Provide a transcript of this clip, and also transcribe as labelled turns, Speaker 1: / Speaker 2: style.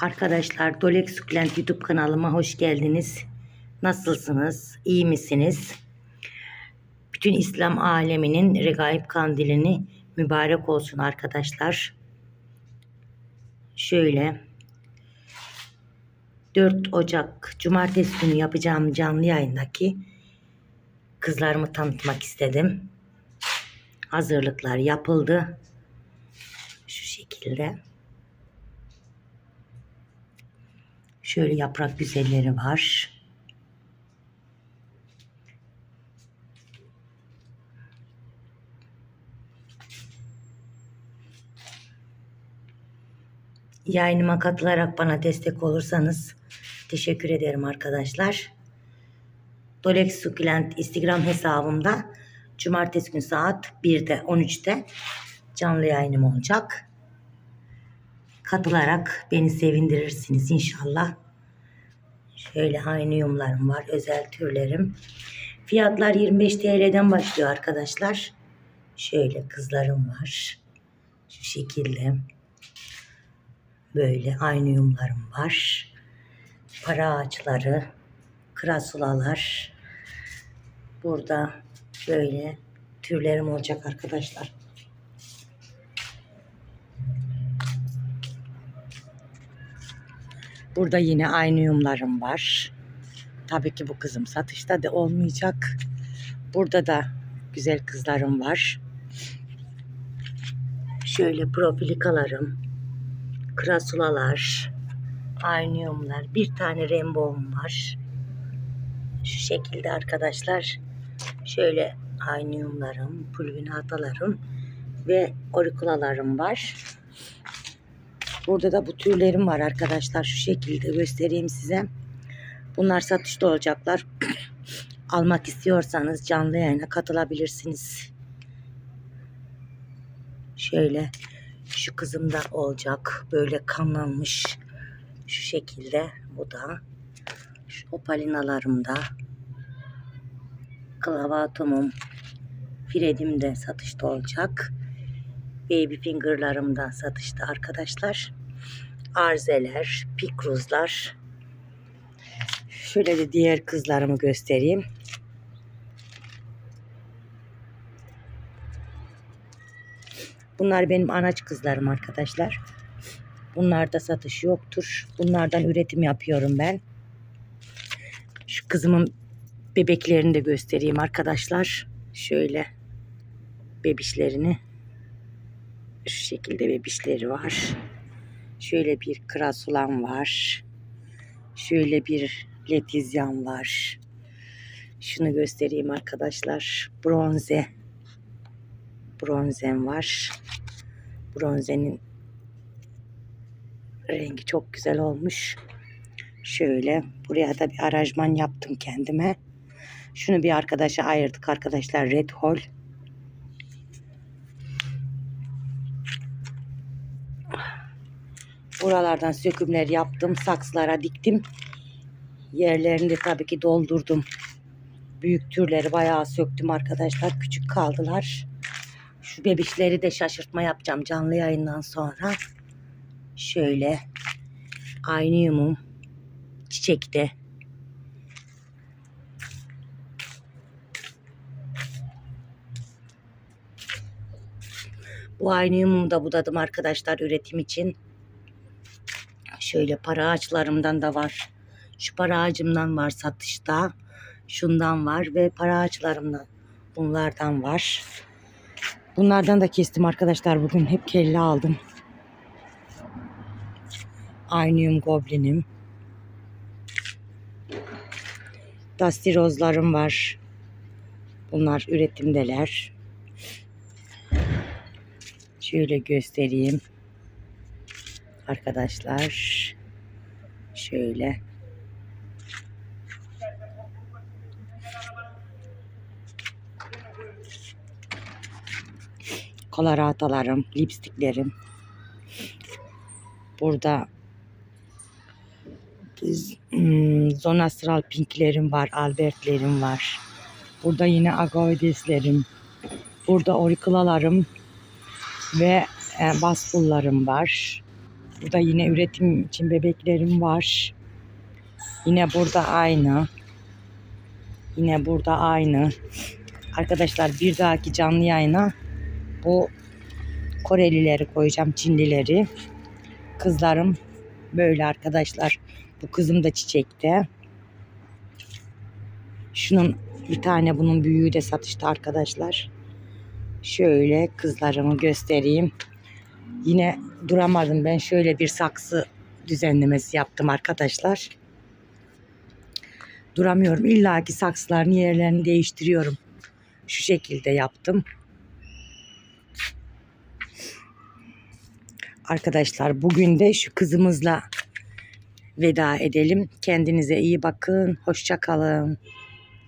Speaker 1: Arkadaşlar Dolek Sukulent YouTube kanalıma hoş geldiniz. Nasılsınız? İyi misiniz? Bütün İslam aleminin regaib kandilini mübarek olsun arkadaşlar. Şöyle 4 Ocak Cumartesi günü yapacağım canlı yayındaki kızlarımı tanıtmak istedim. Hazırlıklar yapıldı. Şu şekilde. Şöyle yaprak güzelleri var. Yayınıma katılarak bana destek olursanız teşekkür ederim arkadaşlar. Dolex Sukulent Instagram hesabımda cumartesi günü saat 1'de 13'te canlı yayınım olacak. Katılarak beni sevindirirsiniz inşallah. Şöyle aynıyumlarım var. Özel türlerim. Fiyatlar 25 TL'den başlıyor arkadaşlar. Şöyle kızlarım var. Şu şekilde. Böyle aynıyumlarım var. Para ağaçları, krasulalar. Burada böyle türlerim olacak arkadaşlar. Burada yine aynı yumlarım var. Tabii ki bu kızım satışta da olmayacak. Burada da güzel kızlarım var. Şöyle profilikalarım, krasulalar, aynı yumlar. Bir tane rainbow'um var. Şu şekilde arkadaşlar. Şöyle aynı yumlarım, pulvinatalarım ve orikulalarım var. Burada da bu tüylerim var arkadaşlar. Şu şekilde göstereyim size. Bunlar satışta olacaklar. Almak istiyorsanız canlı yayına katılabilirsiniz. Şöyle şu kızım da olacak. Böyle kanlanmış. Şu şekilde. Bu da. Şu opalinalarım da. Klavatumum. Fredim de satışta olacak. Baby finger'larım da satışta arkadaşlar. Arzeler, pikruzlar. Şöyle de diğer kızlarımı göstereyim. Bunlar benim anaç kızlarım arkadaşlar. Bunlarda satış yoktur. Bunlardan üretim yapıyorum ben. Şu kızımın bebeklerini de göstereyim arkadaşlar. Şöyle bebişlerini şu şekilde bebişleri var. Şöyle bir krasulan var. Şöyle bir letizyan var. Şunu göstereyim arkadaşlar. Bronze. Bronzem var. Bronzenin rengi çok güzel olmuş. Şöyle buraya da bir aranjman yaptım kendime. Şunu bir arkadaşa ayırdık arkadaşlar. Red Hole. Buralardan sökümler yaptım. Saksılara diktim. Yerlerini de tabii ki doldurdum. Büyük türleri bayağı söktüm arkadaşlar. Küçük kaldılar. Şu bebişleri de şaşırtma yapacağım canlı yayından sonra. Şöyle aynıyumum çiçekte. Bu aynıyumumu da budadım arkadaşlar üretim için. Şöyle para ağaçlarımdan da var. Şu para ağacımdan var satışta. Şundan var ve para ağaçlarımdan bunlardan var. Bunlardan da kestim arkadaşlar bugün. Hep kelle aldım. Aynıyum goblinim. Dusty rozlarım var. Bunlar üretimdeler. Şöyle göstereyim. Arkadaşlar şöyle kolaratalarım, lipstiklerim. Burada hmm, zonastral pinklerim var, albertlerim var. Burada yine agoideslerim. Burada orikulalarım ve e, var. Burada yine üretim için bebeklerim var. Yine burada aynı. Yine burada aynı. Arkadaşlar bir dahaki canlı yayına bu Korelileri koyacağım, Çinlileri. Kızlarım böyle arkadaşlar. Bu kızım da çiçekte. Şunun bir tane bunun büyüğü de satışta arkadaşlar. Şöyle kızlarımı göstereyim. Yine duramadım ben şöyle bir saksı düzenlemesi yaptım arkadaşlar. Duramıyorum. İlla ki saksıların yerlerini değiştiriyorum. Şu şekilde yaptım. Arkadaşlar bugün de şu kızımızla veda edelim. Kendinize iyi bakın. Hoşça kalın.